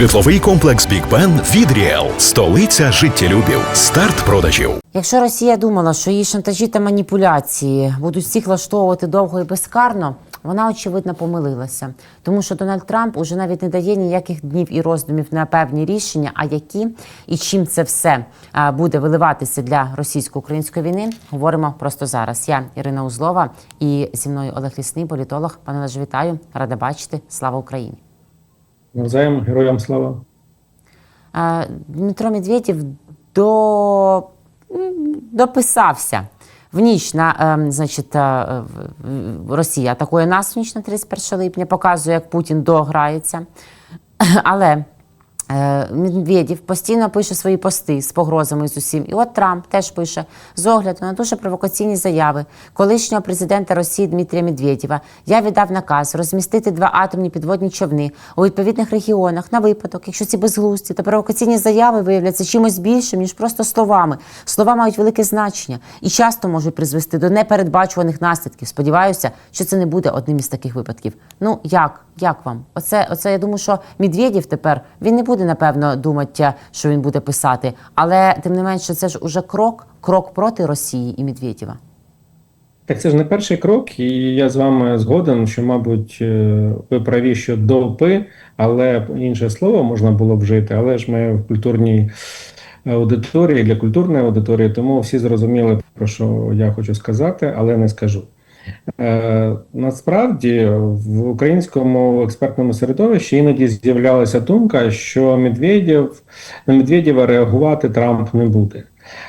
Житловий комплекс Бік Бен від Ріел. Столиця життєлюбів. Старт продажів. Якщо Росія думала, що її шантажі та маніпуляції будуть всіх влаштовувати довго і безкарно, вона очевидно помилилася, тому що Дональд Трамп уже навіть не дає ніяких днів і роздумів на певні рішення, а які і чим це все буде виливатися для російсько-української війни, говоримо просто зараз. Я Ірина Узлова і зі мною Олег Лісний, політолог. Пане Олеже, вітаю, рада бачити. Слава Україні. Навзаєм, героям слава. Дмитро Медведєв до... дописався. В ніч на ем, значить, е, Росія атакує нас в ніч на 31 липня, показує, як Путін дограється. Але е, Медведєв постійно пише свої пости з погрозами з усім. І от Трамп теж пише з огляду на дуже провокаційні заяви колишнього президента Росії Дмитрія Медведєва. Я віддав наказ розмістити два атомні підводні човни у відповідних регіонах на випадок, якщо ці безглузді та провокаційні заяви виявляться чимось більшим, ніж просто словами. Слова мають велике значення і часто можуть призвести до непередбачуваних наслідків. Сподіваюся, що це не буде одним із таких випадків. Ну як? Як вам? Оце, оце я думаю, що Медведєв тепер він не буде напевно думати, що він буде писати, але тим не менше, це ж уже крок, крок проти Росії і Медведєва. Так це ж не перший крок, і я з вами згоден, що, мабуть, е, ви праві щодо «пи», але інше слово можна було б вжити, але ж ми в культурній аудиторії, для культурної аудиторії, тому всі зрозуміли, про що я хочу сказати, але не скажу. Е, насправді в українському експертному середовищі іноді з'являлася думка, що Медведєв на Медведєва реагувати Трамп не буде.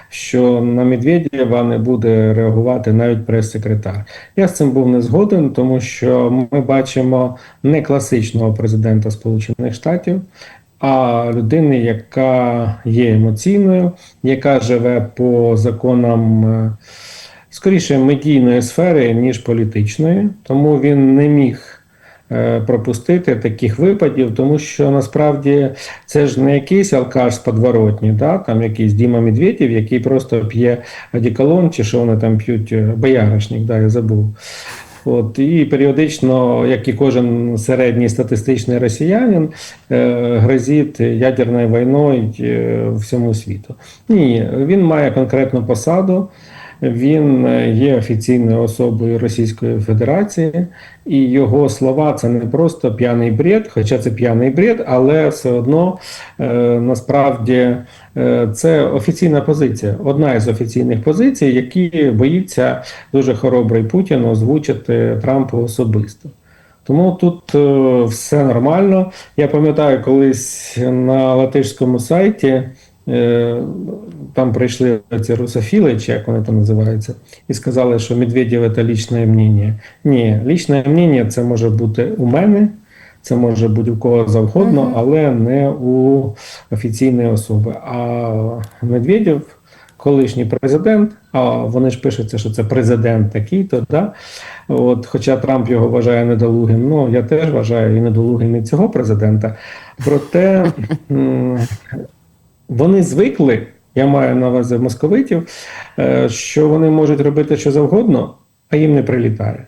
Що на Медведєва не буде реагувати навіть прес-секретар. Я з цим був не згоден, тому що ми бачимо не класичного президента Сполучених Штатів, а людини, яка є емоційною, яка живе по законам. Скоріше медійної сфери, ніж політичної, тому він не міг е, пропустити таких випадів, тому що насправді це ж не якийсь алкаш з подворотні, да? там якийсь Діма Медведєв, який просто п'є одеколон, чи що вони там п'ють, е, бояришник, да, я забув. От, і періодично, як і кожен середній статистичний росіянин, е, грозить ядерною війною е, всьому світу. Ні, він має конкретну посаду. Він е, є офіційною особою Російської Федерації, і його слова це не просто п'яний бред, хоча це п'яний бред, але все одно е, насправді е, це офіційна позиція, одна із офіційних позицій, які боїться дуже хоробрий Путін озвучити Трампу особисто. Тому тут е, все нормально. Я пам'ятаю, колись на латишському сайті. Е, Там прийшли ці русофіли, чи як вони там називаються, і сказали, що Медведєв це лічне мнення. Ні, лічне мнення це може бути у мене, це може бути у кого завгодно, але не у офіційної особи. А Медведєв, колишній президент, а вони ж пишуться, що це президент такий-то, да? От, хоча Трамп його вважає недолугим, ну я теж вважаю і недолугим і цього президента. Проте. вони звикли, я маю на увазі московитів, е, що вони можуть робити що завгодно, а їм не прилітає.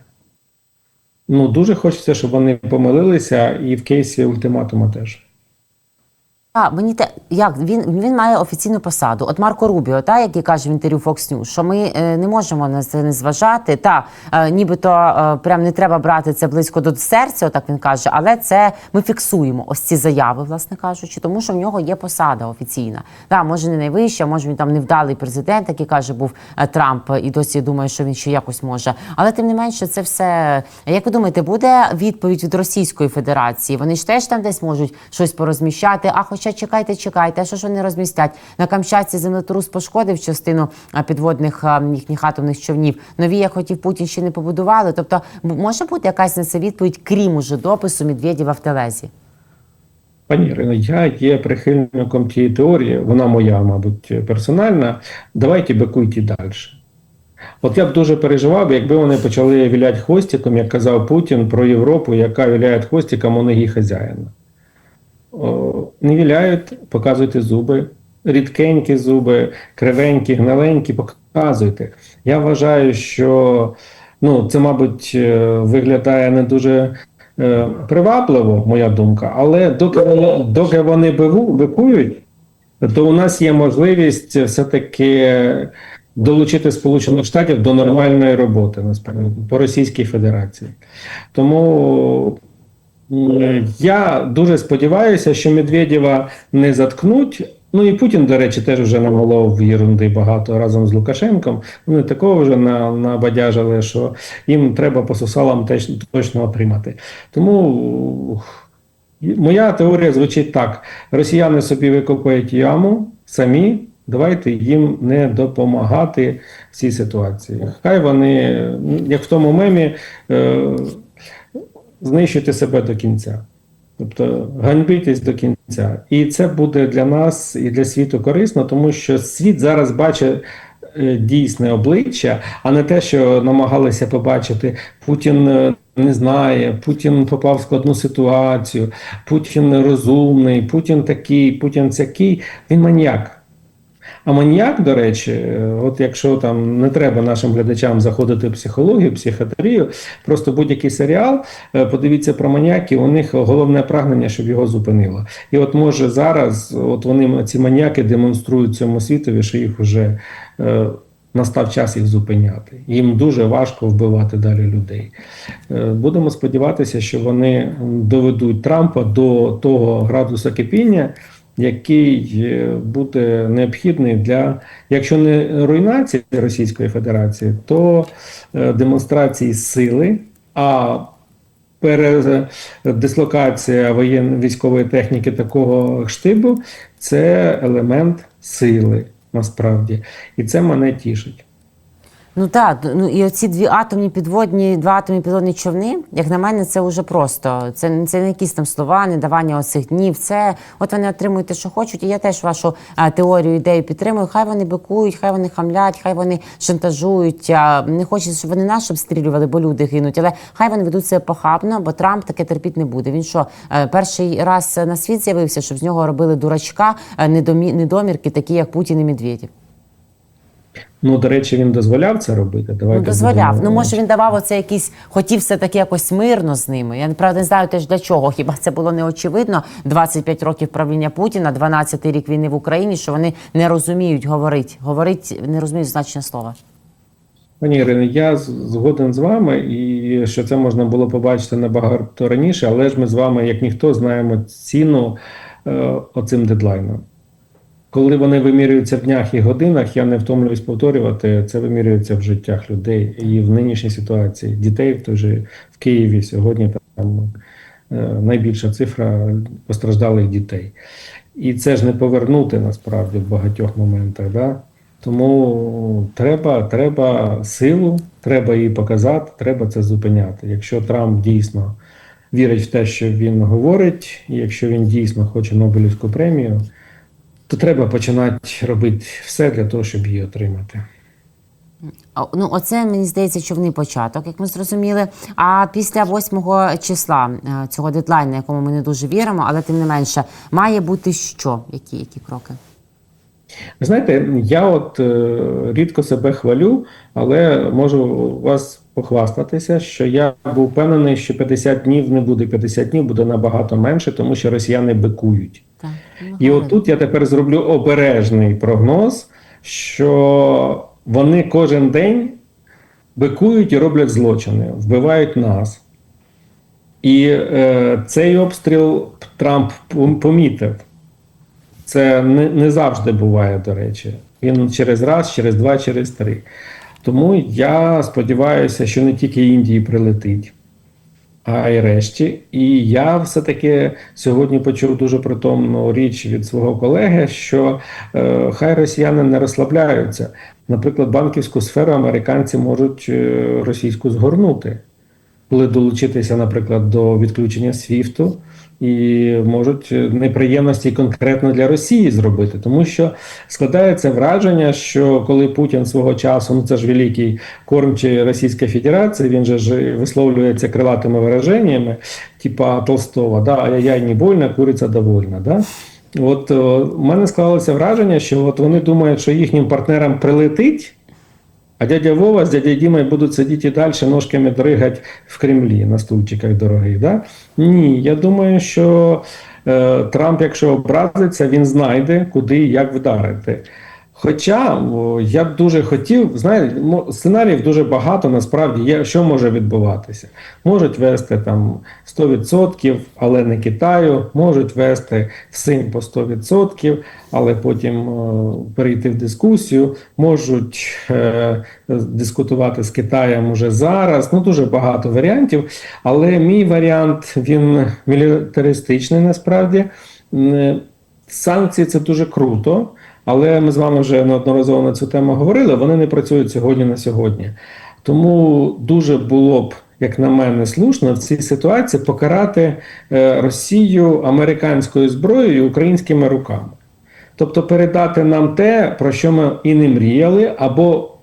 Ну, дуже хочеться, щоб вони помилилися, і в кейсі ультиматума теж. А мені те як він він має офіційну посаду. От Марко Рубіо, та який каже в інтерв'ю Fox News, що ми е, не можемо на це не зважати. Та е, нібито е, прям не треба брати це близько до серця, отак він каже, але це ми фіксуємо ось ці заяви, власне кажучи, тому що в нього є посада офіційна. Та може не найвища, може він там невдалий президент, який каже, був е, Трамп, і досі думає, що він ще якось може. Але тим не менше, це все. Як ви думаєте, буде відповідь від Російської Федерації? Вони ж теж там десь можуть щось порозміщати. А хоча чекайте, чекайте, що ж вони розмістять на Камчатці землетрус пошкодив частину підводних їхніх атомних човнів. Нові, як хотів Путін, ще не побудували. Тобто, може бути якась на це відповідь, крім уже допису Медведєва в телезі. Пані Ірино, я є прихильником тієї теорії, вона моя, мабуть, персональна. Давайте бикуйте далі. От я б дуже переживав, якби вони почали віляти хвостиком, як казав Путін про Європу, яка віляє хвостиком у ноги хазяїна. Не віляють, показуйте зуби, рідкенькі зуби, кривенькі, гналенькі, показуйте. Я вважаю, що ну, це, мабуть, е, виглядає не дуже е, привабливо, моя думка, але доки, вони- доки вони бикують, то у нас є можливість все-таки долучити Сполучених Штатів до нормальної роботи насправді по Російській Федерації. Тому я дуже сподіваюся, що Медведєва не заткнуть. Ну і Путін, до речі, теж вже намолов єрунди багато разом з Лукашенком. Вони такого вже на, набадяжили, що їм треба по сусалам теж точно отримати. Тому Моя теорія звучить так: росіяни собі викопають яму самі. Давайте їм не допомагати в цій ситуації. Хай вони, як в тому мемі, е, знищуйте себе до кінця. Тобто ганьбитесь до кінця. І це буде для нас і для світу корисно, тому що світ зараз бачить е, дійсне обличчя, а не те, що намагалися побачити. Путін е, не знає, Путін попав в складну ситуацію, Путін розумний, Путін такий, Путін сякий. Він маніяк. А маніяк, до речі, е, от якщо там не треба нашим глядачам заходити в психологію, психіатрію, просто будь-який серіал, е, подивіться про маніяків, у них головне прагнення, щоб його зупинило. І от може зараз, от вони ці маніяки демонструють цьому світові, що їх вже е, настав час їх зупиняти. Їм дуже важко вбивати далі людей. Будемо сподіватися, що вони доведуть Трампа до того градуса кипіння, який е, буде необхідний для, якщо не руйнації Російської Федерації, то е, демонстрації сили, а передислокація воєнної військової техніки такого штибу це елемент сили насправді. І це мене тішить. Ну так, ну і оці дві атомні підводні, два атомні підводні човни, як на мене, це вже просто. Це, це не якісь там слова, не давання оцих днів. Це от вони отримують те, що хочуть. І я теж вашу а, теорію, ідею підтримую. Хай вони бикують, хай вони хамлять, хай вони шантажують. А, не хочеться, щоб вони нас обстрілювали, бо люди гинуть. Але хай вони ведуть себе похабно, бо Трамп таке терпіти не буде. Він що, е, перший раз на світ з'явився, щоб з нього робили дурачка, е, недомі, недомірки, такі як Путін і Медведєв. Ну, до речі, він дозволяв це робити. Давайте Ну, дозволяв. будемо- Ну, може, він давав оце якийсь, хотів все-таки якось мирно з ними. Я правда не знаю теж для чого. Хіба це було не очевидно? 25 років правління Путіна, 12 рік війни в Україні, що вони не розуміють говорить. Говорить, не розуміють значення слова. Пані Ірино, я згоден з вами, і що це можна було побачити набагато раніше, але ж ми з вами, як ніхто, знаємо ціну е, оцим дедлайнам. Коли вони вимірюються в днях і годинах, я не втомлююсь повторювати, це вимірюється в життях людей і в нинішній ситуації. Дітей в той в Києві сьогодні там е, найбільша цифра постраждалих дітей. І це ж не повернути насправді в багатьох моментах. Да? Тому треба, треба силу, треба її показати, треба це зупиняти. Якщо Трамп дійсно вірить в те, що він говорить, і якщо він дійсно хоче Нобелівську премію, то треба починати робити все для того, щоб її отримати. Ну, оце мені здається, човний початок, як ми зрозуміли. А після 8 числа е, цього дедлайну, якому ми не дуже віримо, але тим не менше, має бути що? Які, які кроки? Ви знаєте, я от е, рідко себе хвалю, але можу вас похвастатися, що я був впевнений, що 50 днів не буде 50 днів, буде набагато менше, тому що росіяни бикують. І отут я тепер зроблю обережний прогноз, що вони кожен день бикують і роблять злочини, вбивають нас. І е, цей обстріл Трамп помітив. Це не, не завжди буває, до речі. Він через раз, через два, через три. Тому я сподіваюся, що не тільки Індії прилетить, а й решті. І я все-таки сьогодні почув дуже притомну річ від свого колеги, що е, хай росіяни не розслабляються. Наприклад, банківську сферу американці можуть е, російську згорнути, коли долучитися, наприклад, до відключення СВІФТу. І можуть неприємності конкретно для Росії зробити, тому що складається враження, що коли Путін свого часу, ну це ж великий кормчий Російської Федерації, він же ж висловлюється крилатими вираженнями, типа Толстого, да, ай-яй, не больно, куриця довольна. Да? От у мене склалося враження, що от вони думають, що їхнім партнерам прилетить, А дядя Вова з дядя Дімою будуть сидіти і далі ножками дригати в Кремлі на стульчиках дорогих. Да? Ні, я думаю, що е, Трамп, якщо образиться, він знайде, куди і як вдарити. Хоча я б дуже хотів, знаєте, сценаріїв дуже багато насправді є, що може відбуватися. Можуть вести там 100%, але не Китаю, можуть вести всім по 100%, але потім е, перейти в дискусію, можуть е, дискутувати з Китаєм уже зараз. Ну дуже багато варіантів. Але мій варіант він мілітаристичний насправді. Санкції це дуже круто, але ми з вами вже неодноразово на цю тему говорили. Вони не працюють сьогодні на сьогодні. Тому дуже було б, як на мене, слушно в цій ситуації покарати е, Росію американською зброєю і українськими руками. Тобто передати нам те, про що ми і не мріяли, або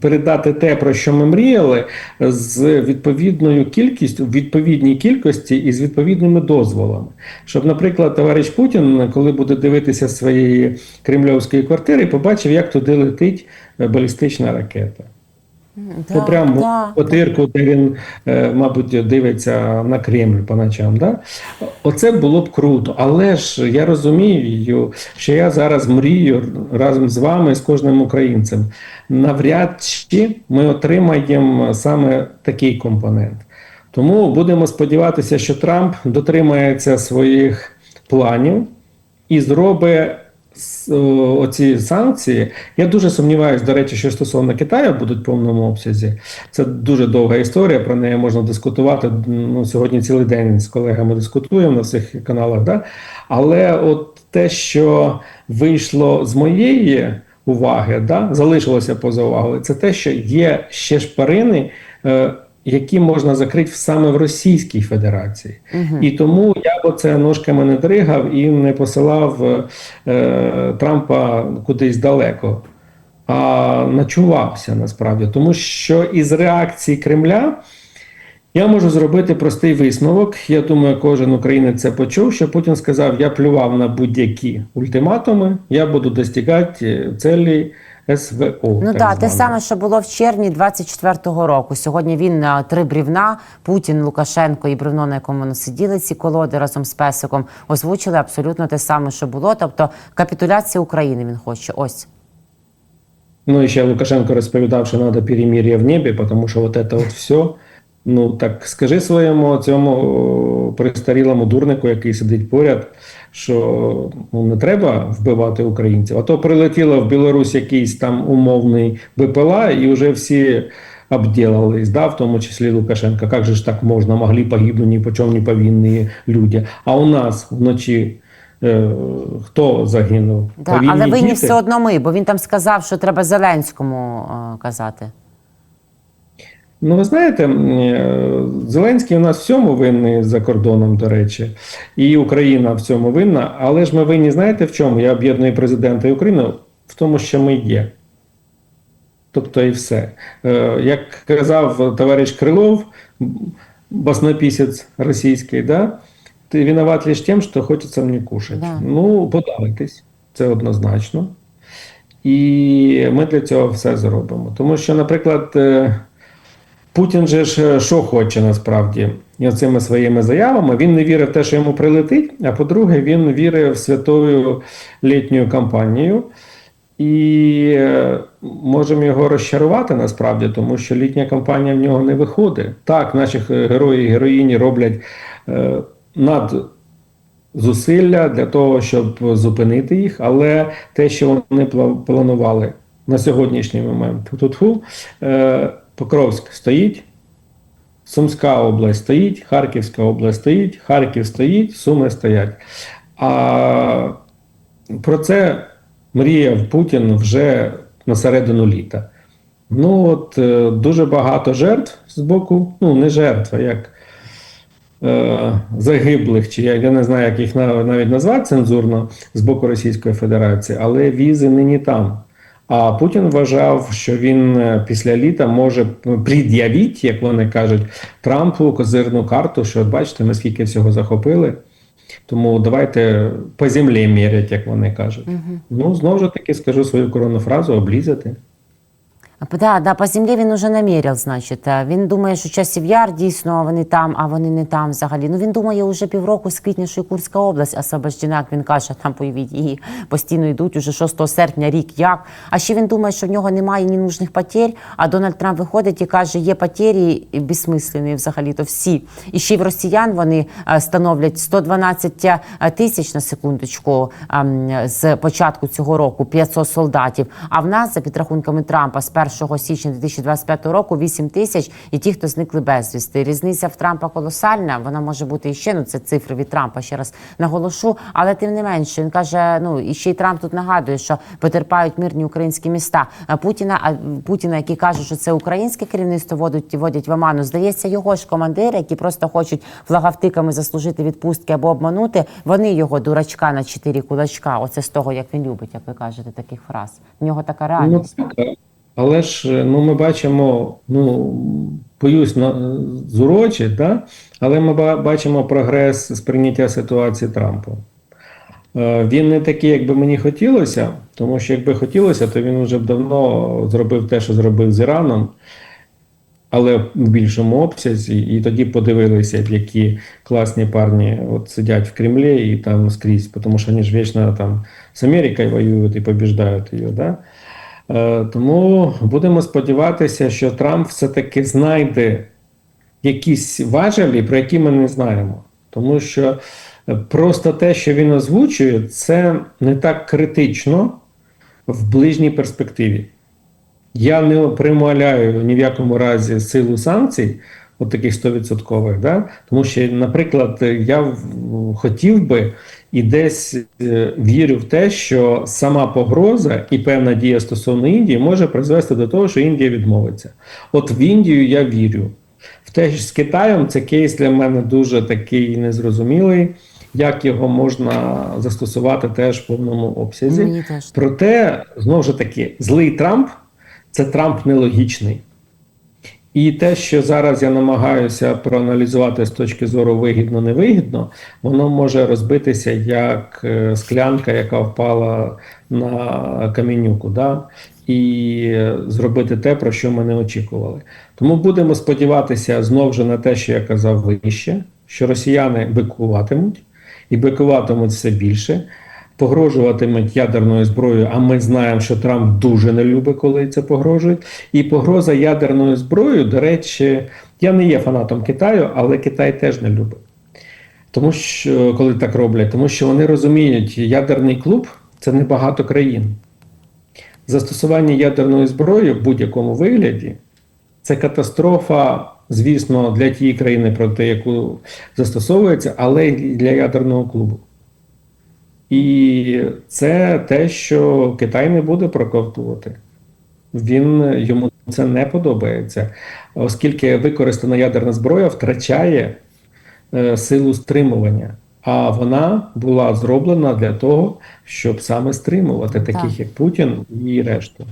передати те, про що ми мріяли, з відповідною кількістю, в відповідній кількості і з відповідними дозволами. Щоб, наприклад, товариш Путін, коли буде дивитися своєї кремльовської квартири, побачив, як туди летить е, балістична ракета. Да, По прямо да. потирку, де він, е, мабуть, дивиться на Кремль по ночам. Да? Оце було б круто. Але ж я розумію, що я зараз мрію разом з вами, з кожним українцем. Навряд чи ми отримаємо саме такий компонент. Тому будемо сподіватися, що Трамп дотримається своїх планів і зробить оці санкції. Я дуже сумніваюся, до речі, що стосовно Китаю будуть в повному обсязі. Це дуже довга історія, про неї можна дискутувати. Ну, сьогодні цілий день з колегами дискутуємо на всіх каналах. Да? Але от те, що вийшло з моєї уваги, да, залишилося поза увагою, це те, що є ще шпарини. Е, які можна закрити саме в Російській Федерації, і тому я б оце ножками не дригав і не посилав е, Трампа кудись далеко, а начувався насправді. Тому що із реакції Кремля я можу зробити простий висновок. Я думаю, кожен українець це почув, що Путін сказав: я плював на будь-які ультиматуми, я буду достигати целі СВО. Ну так так, те саме, що було в червні 24-го року. Сьогодні він е, три брівна, Путін, Лукашенко і бревно, на якому вони сиділи ці колоди разом з песиком, озвучили абсолютно те саме, що було. Тобто капітуляція України він хоче. Ось. Ну, і ще Лукашенко розповідав, що треба перемир'я в небі, тому що от це от все. Ну так скажи своєму цьому пристарілому дурнику, який сидить поряд, що ну, не треба вбивати українців. А то прилетіло в Білорусь якийсь там умовний БПЛА, і вже всі обділались, да, в тому числі Лукашенко. Як же ж так можна? Могли погибнути ні по чому не повинні люди. А у нас вночі е, хто загинув? Да, але винні все одно ми, бо він там сказав, що треба Зеленському е, казати. Ну, ви знаєте, е, Зеленський у нас всьому винний за кордоном, до речі, і Україна в цьому винна. Але ж ми винні, знаєте в чому? Я об'єдную президента і Україну в тому, що ми є. Тобто і все. Е, Як казав товариш Крилов, баснописець російський, да? ти виноват лише тим, що хочеться мені кушати. Да. Ну, подавитись, це однозначно. І ми для цього все зробимо. Тому що, наприклад, е, Путін же ж е, що хоче насправді і цими своїми заявами. Він не вірив в те, що йому прилетить. А по-друге, він вірив в святою літню кампанію. І е, можемо його розчарувати насправді, тому що літня кампанія в нього не виходить. Так, наші герої і героїні роблять е, над зусилля для того, щоб зупинити їх, але те, що вони пла- планували на сьогоднішній момент, тут е, Покровськ стоїть, Сумська область стоїть, Харківська область стоїть, Харків стоїть, Суми стоять. А про це мріяв Путін вже на середину літа. Ну от е, дуже багато жертв з боку, ну не жертв, а як е, загиблих, чи я, я не знаю, як їх навіть назвати цензурно з боку Російської Федерації, але візи нині там. А Путін вважав, що він е, після літа може пред'явити, як вони кажуть, Трампу козирну карту, що бачите, ми скільки всього захопили. Тому давайте по землі мірять, як вони кажуть. Ну, знову ж таки, скажу свою коронну фразу облізати. Да, да, по землі він уже наміряв, значить. Він думає, що часів яр дійсно вони там, а вони не там взагалі. Ну він думає уже півроку з квітня, що Курська область освобождена, як він каже, там бойові дії постійно йдуть уже 6 серпня, рік як. А ще він думає, що в нього немає ні нужних потерь, а Дональд Трамп виходить і каже, є потері безсмислені взагалі, то всі. І ще й в росіян вони становлять 112 тисяч на секундочку з початку цього року 500 солдатів. А в нас, за підрахунками Трампа, з 1 січня 2025 року 8 тисяч і ті, хто зникли безвісти. Різниця в Трампа колосальна. Вона може бути і ще, ну це цифри від Трампа, ще раз наголошу. Але тим не менше, він каже: ну і ще й Трамп тут нагадує, що потерпають мирні українські міста. А Путіна, а Путіна, який каже, що це українське керівництво водять, водять в оману. Здається, його ж командири, які просто хочуть флагавтиками заслужити відпустки або обманути. Вони його дурачка на чотири кулачка. Оце з того, як він любить, як ви кажете, таких фраз. В нього така Ну, реальність. Але ж ну, ми бачимо, ну, боюсь на, зурочі, да? але ми бачимо прогрес сприйняття ситуації Трампом. Е, Він не такий, як би мені хотілося, тому що якби хотілося, то він вже давно зробив те, що зробив з Іраном, але в більшому обсязі, і тоді подивилися, які класні парні от сидять в Кремлі і там скрізь, тому що вони ж вічно там з Америкою воюють і побіждають її. Да? Е, Тому будемо сподіватися, що Трамп все-таки знайде якісь важелі, про які ми не знаємо. Тому що е, просто те, що він озвучує, це не так критично в ближній перспективі. Я не прималяю ні в якому разі силу санкцій, от таких 100%, да? тому що, наприклад, я хотів би і десь е, вірю в те, що сама погроза і певна дія стосовно Індії може призвести до того, що Індія відмовиться. От в Індію я вірю. В те ж з Китаєм це кейс для мене дуже такий незрозумілий, як його можна застосувати теж в повному обсязі. Проте, знову ж таки, злий Трамп це Трамп нелогічний. І те, що зараз я намагаюся проаналізувати з точки зору вигідно-невигідно, воно може розбитися як е, склянка, яка впала на камінюку, да? і е, зробити те, про що ми не очікували. Тому будемо сподіватися знову ж на те, що я казав вище, що росіяни бикуватимуть і бикуватимуть все більше погрожуватимуть ядерною зброєю, а ми знаємо, що Трамп дуже не любить, коли це погрожують. І погроза ядерною зброєю, до речі, я не є фанатом Китаю, але Китай теж не любить. Тому що коли так роблять, тому що вони розуміють, ядерний клуб це не багато країн. Застосування ядерної зброї в будь-якому вигляді це катастрофа, звісно, для тієї країни, проти яку застосовується, але й для ядерного клубу. І це те, що Китай не буде проковтувати. Він йому це не подобається, оскільки використана ядерна зброя втрачає е, силу стримування. А вона була зроблена для того, щоб саме стримувати таких, Так. як Путін і решту.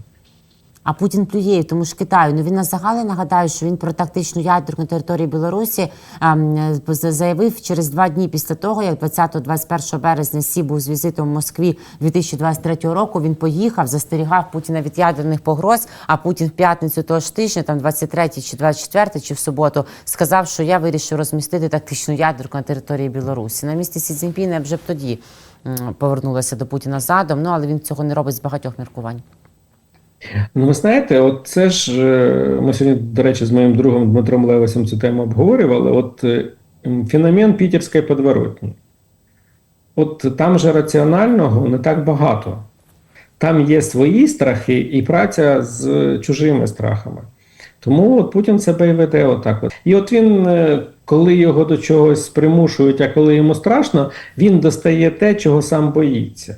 А Путін плює, тому ж Китаю. Ну він на загалі нагадаю, що він про тактичну ядерку на території Білорусі ем, заявив через два дні після того, як 20-21 березня Сі був з візитом в Москві 2023 року. Він поїхав, застерігав Путіна від ядерних погроз. А Путін в п'ятницю того ж тижня, там 23 чи 24 чи в суботу, сказав, що я вирішив розмістити тактичну ядерку на території Білорусі. На місці Сі Цзіньпіна вже б тоді повернулася до Путіна задом. Ну але він цього не робить з багатьох міркувань. Ну, ви знаєте, от це ж е, ми сьогодні, до речі, з моїм другом Дмитром Левесом цю тему обговорювали. От е, феномен Пітерської подворотні. От там же раціонального не так багато. Там є свої страхи і праця з чужими страхами. Тому от Путін себе і веде отак. От. І от він, е, коли його до чогось примушують, а коли йому страшно, він достає те, чого сам боїться.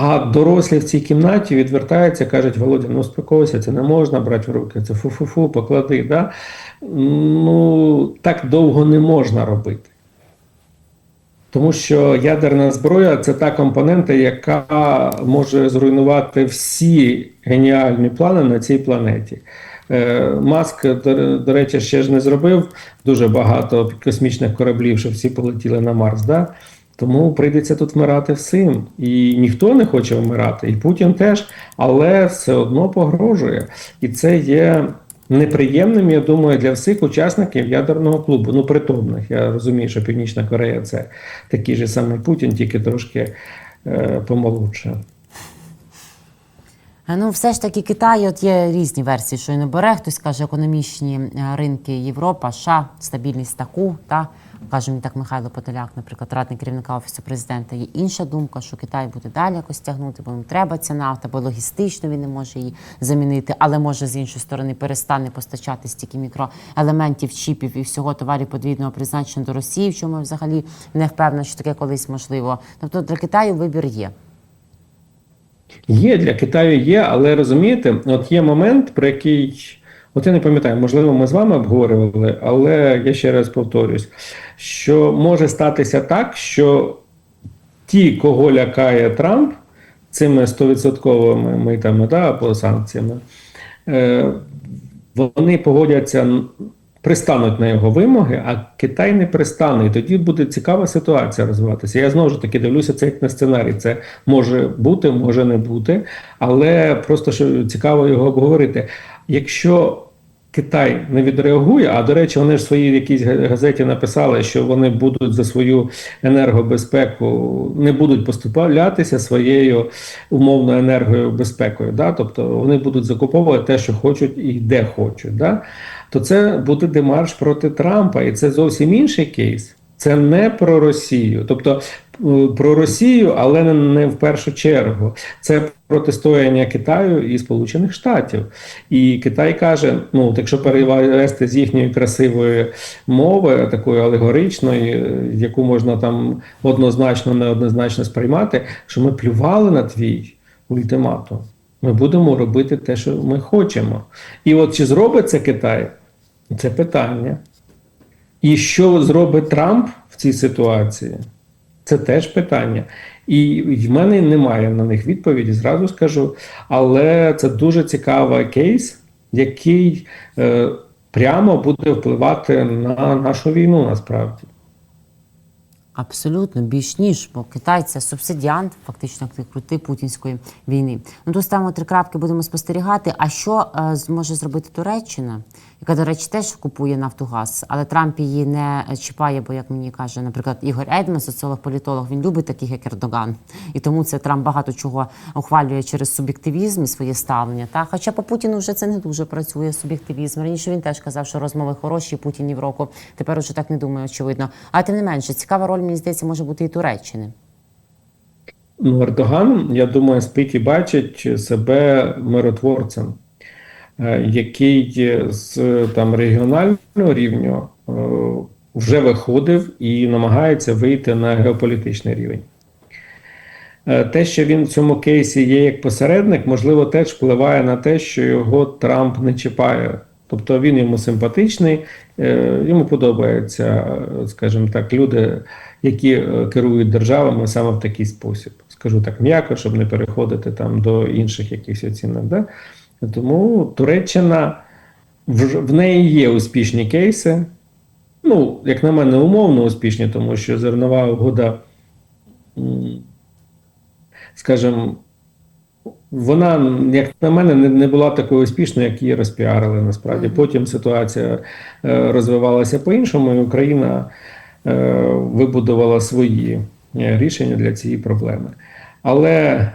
А дорослі в цій кімнаті відвертаються, кажуть, Володя, ну успокойся, це не можна брати в руки, це фу-фу-фу, поклади. Да? Ну, так довго не можна робити. Тому що ядерна зброя це та компонента, яка може зруйнувати всі геніальні плани на цій планеті. Е, Маск, до, речі, ще ж не зробив дуже багато космічних кораблів, щоб всі полетіли на Марс. Да? Тому прийдеться тут вмирати всім. І ніхто не хоче вмирати, і Путін теж, але все одно погрожує. І це є неприємним, я думаю, для всіх учасників ядерного клубу. Ну, притомних. Я розумію, що Північна Корея це такий же самий Путін, тільки трошки е, помолодше. Е, Ну, все ж таки, Китай, от є різні версії, що і не бере. Хтось каже, економічні е, ринки Європа, США, стабільність таку. Та каже мені так Михайло Подоляк, наприклад, радник керівника офісу президента. Є інша думка, що Китай буде далі якось тягнути, бо йому треба ця нафта, бо логістично він не може її замінити, але може з іншої сторони перестане постачати стільки мікроелементів, чіпів і всього товарів подвійного призначення до Росії, в чому взагалі не впевнена, що таке колись можливо. Тобто для Китаю вибір є. Є для Китаю є, але розумієте, от є момент, про який, от я не пам'ятаю, можливо, ми з вами обговорювали, але я ще раз повторюсь, що може статися так, що ті, кого лякає Трамп цими 100% митами да, або санкціями, е, вони погодяться, пристануть на його вимоги, а Китай не пристане. І тоді буде цікава ситуація розвиватися. Я знову ж таки дивлюся це як на сценарій. Це може бути, може не бути, але просто що цікаво його обговорити. Якщо Китай не відреагує, а до речі, вони ж в своїй якійсь газеті написали, що вони будуть за свою енергобезпеку не будуть поступлятися своєю умовною енергою безпекою. Да? Тобто вони будуть закуповувати те, що хочуть і де хочуть. Да? То це буде демарш проти Трампа, і це зовсім інший кейс. Це не про Росію, тобто е, про Росію, але не, в першу чергу. Це протистояння Китаю і Сполучених Штатів. І Китай каже: ну, якщо перевести з їхньої красивої мови, такої алегоричної, е, яку можна там однозначно, неоднозначно сприймати, що ми плювали на твій ультиматум. Ми будемо робити те, що ми хочемо. І от чи зробить це Китай? Це питання. І що зробить Трамп в цій ситуації? Це теж питання. І в мене немає на них відповіді, зразу скажу. Але це дуже цікавий кейс, який е, прямо буде впливати на нашу війну насправді. Абсолютно більш ніж, бо Китай це субсидіант, фактично крути путінської війни. Ну тут ставимо три крапки, будемо спостерігати. А що е, зможе зробити Туреччина, яка, до речі, теж купує Нафтогаз, але Трамп її не чіпає, бо як мені каже, наприклад, Ігор Едман, соціолог політолог, він любить таких як Ердоган, і тому це Трамп багато чого ухвалює через суб'єктивізм і своє ставлення. Та хоча по Путіну вже це не дуже працює суб'єктивізм. Раніше він теж казав, що розмови хороші, Путін в року. Тепер уже так не думаю, очевидно. А тим не менше, цікава роль, мені здається, може бути і Туреччини. Ну, Ердоган, я думаю, спить і бачить себе миротворцем, який з там регіонального рівня е, вже виходив і намагається вийти на геополітичний рівень. Е, Те, що він в цьому кейсі є як посередник, можливо, теж впливає на те, що його Трамп не чіпає. Тобто він йому симпатичний, е, йому подобаються, е, скажімо так, люди, які е, керують державами саме в такий спосіб. Скажу так м'яко, щоб не переходити там до інших якихось оцінок. Да? Тому Туреччина в, неї є успішні кейси. Ну, як на мене, умовно успішні, тому що зернова угода, скажімо, вона, як на мене, не, була такою успішною, як її розпіарили насправді. Потім ситуація е, розвивалася по-іншому, і Україна е, вибудувала свої е, рішення для цієї проблеми. Але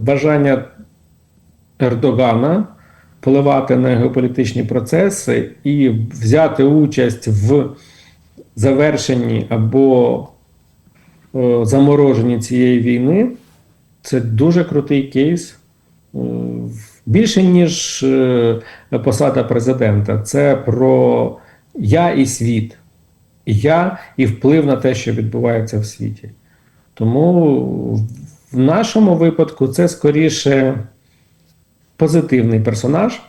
бажання Ердогана впливати на геополітичні процеси і взяти участь в завершенні або е, замороженні цієї війни це дуже крутий кейс. Е, Більше, ніж е, посада президента. Це про я і світ. Я і вплив на те, що відбувається в світі. Тому в нашому випадку це скоріше позитивний персонаж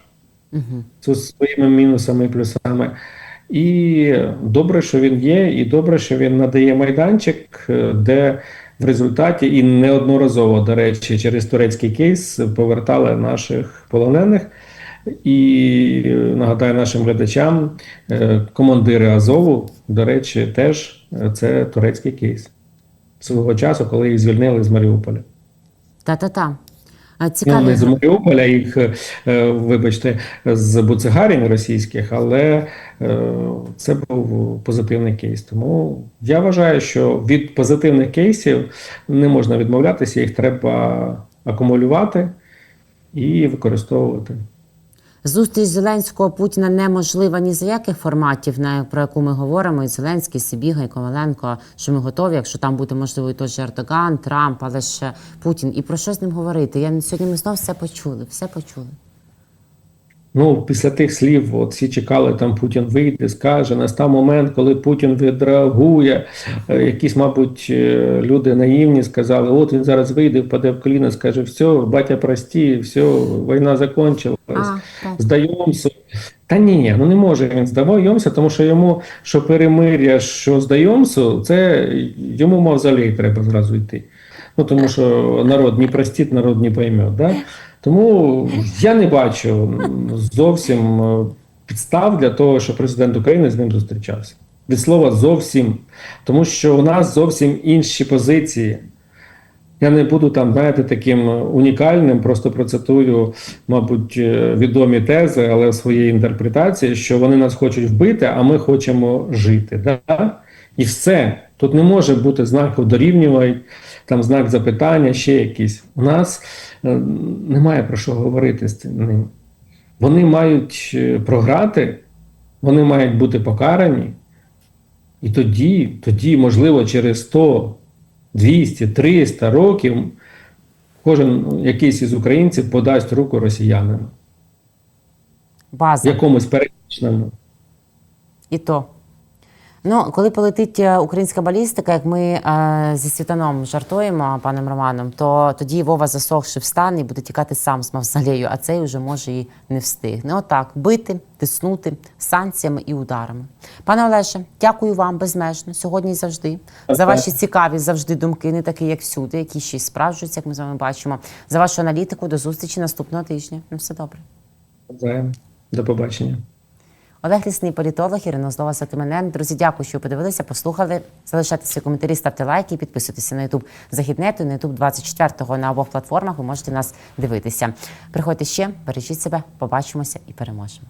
з своїми мінусами і плюсами. І добре, що він є, і добре, що він надає майданчик, е, де в результаті і неодноразово, до речі, через турецький кейс повертали наших полонених. І е, нагадаю нашим глядачам, е, командири Азову, до речі, теж це турецький кейс. свого часу, коли їх звільнили з Маріуполя. Та-та-та. А, Ну, Цікаві. не з Маріуполя, їх, е, вибачте, з буцегарень російських, але е, це був позитивний кейс. Тому я вважаю, що від позитивних кейсів не можна відмовлятися, їх треба акумулювати і використовувати. Зустріч Зеленського Путіна неможлива ні за яких форматів, на про яку ми говоримо, і Зеленський, Сибіга, і Коваленко, що ми готові, якщо там буде можливо і той же Ердоган, Трамп, але ще Путін. І про що з ним говорити? Я сьогодні ми знов все почули, все почули. Ну, після тих слів, от всі чекали, там Путін вийде, скаже. Настав момент, коли Путін відреагує. Е, Якісь, мабуть, е, люди наївні сказали: от він зараз вийде, впаде в коліна, скаже, все, батя прості, все, війна закончилась, А, здаємося. Та ні, ну не може він здаємося, тому що йому що перемир'я, що здаємося, це йому мавзолей треба зразу йти. Ну тому що народ не простить, народ не пойме. Да? Тому я не бачу зовсім е, підстав для того, що президент України з ним зустрічався. Від слова зовсім, тому що у нас зовсім інші позиції. Я не буду там, знаєте, таким унікальним, просто процитую, мабуть, е, відомі тези, але в своїй інтерпретації, що вони нас хочуть вбити, а ми хочемо жити. Да? І все. Тут не може бути знаків дорівнювань, там знак запитання, ще якийсь. У нас е, немає про що говорити з цим ним. Вони мають е, програти, вони мають бути покарані. І тоді, тоді, можливо, через 100, 200, 300 років кожен ну, якийсь із українців подасть руку росіянам, База. якомусь пересічному. І то. Ну, коли полетить е, українська балістика, як ми е, зі світаном жартуємо паном Романом, то тоді Вова засохши встане і буде тікати сам з мавзолею, а цей вже може і не встигне. Отак, бити, тиснути санкціями і ударами. Пане Олеше, дякую вам безмежно сьогодні і завжди за ваші цікаві завжди думки, не такі, як всюди, які ще й справджуються, як ми з вами бачимо. За вашу аналітику. До зустрічі наступного тижня. На все добре. Навзаєм. До побачення. Олег Лісний політолог, Ірина Злова Сатименен. Друзі, дякую, що подивилися, послухали. Залишайте свої коментарі, ставте лайки, підписуйтеся на Ютуб Західнету, на Ютуб 24-го на обох платформах. Ви можете нас дивитися. Приходьте ще, бережіть себе, побачимося і переможемо.